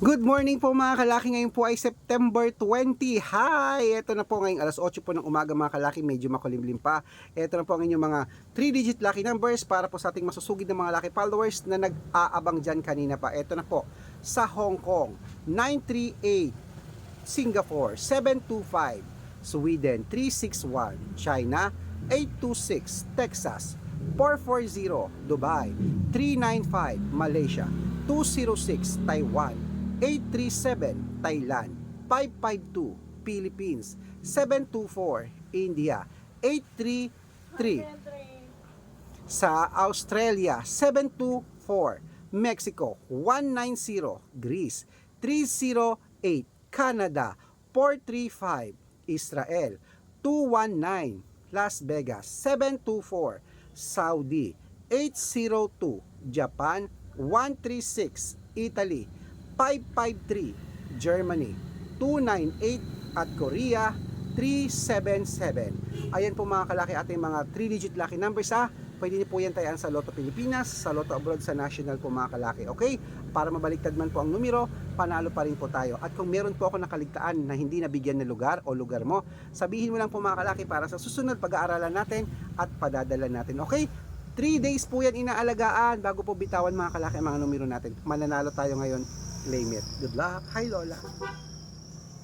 Good morning po mga kalaki. Ngayon po ay September 20. Hi! Ito na po ngayong alas 8 po ng umaga mga kalaki. Medyo makulimlim pa. Ito na po ang inyong mga 3-digit lucky numbers para po sa ating masusugid ng mga lucky followers na nag-aabang dyan kanina pa. Ito na po. Sa Hong Kong, 938. Singapore, 725. Sweden, 361. China, 826. Texas, 440. Dubai, 395. Malaysia, 206. Taiwan, 837 Thailand 552 Philippines 724 India 833 sa Australia 724 Mexico 190 Greece 308 Canada 435 Israel 219 Las Vegas 724 Saudi 802 Japan 136 Italy 553 Germany. 298 at Korea 377 ayan po mga kalaki ating mga 3 digit lucky numbers ha? Pwede niyo po yan tayaan sa Lotto Pilipinas sa Lotto Abroad sa National po mga kalaki okay? Para mabaliktad man po ang numero panalo pa rin po tayo. At kung meron po ako nakaligtaan na hindi nabigyan na lugar o lugar mo sabihin mo lang po mga kalaki para sa susunod pag-aaralan natin at padadala natin okay? 3 days po yan inaalagaan bago po bitawan mga kalaki ang mga numero natin. Mananalo tayo ngayon Lê Miệt được lá hay rồi là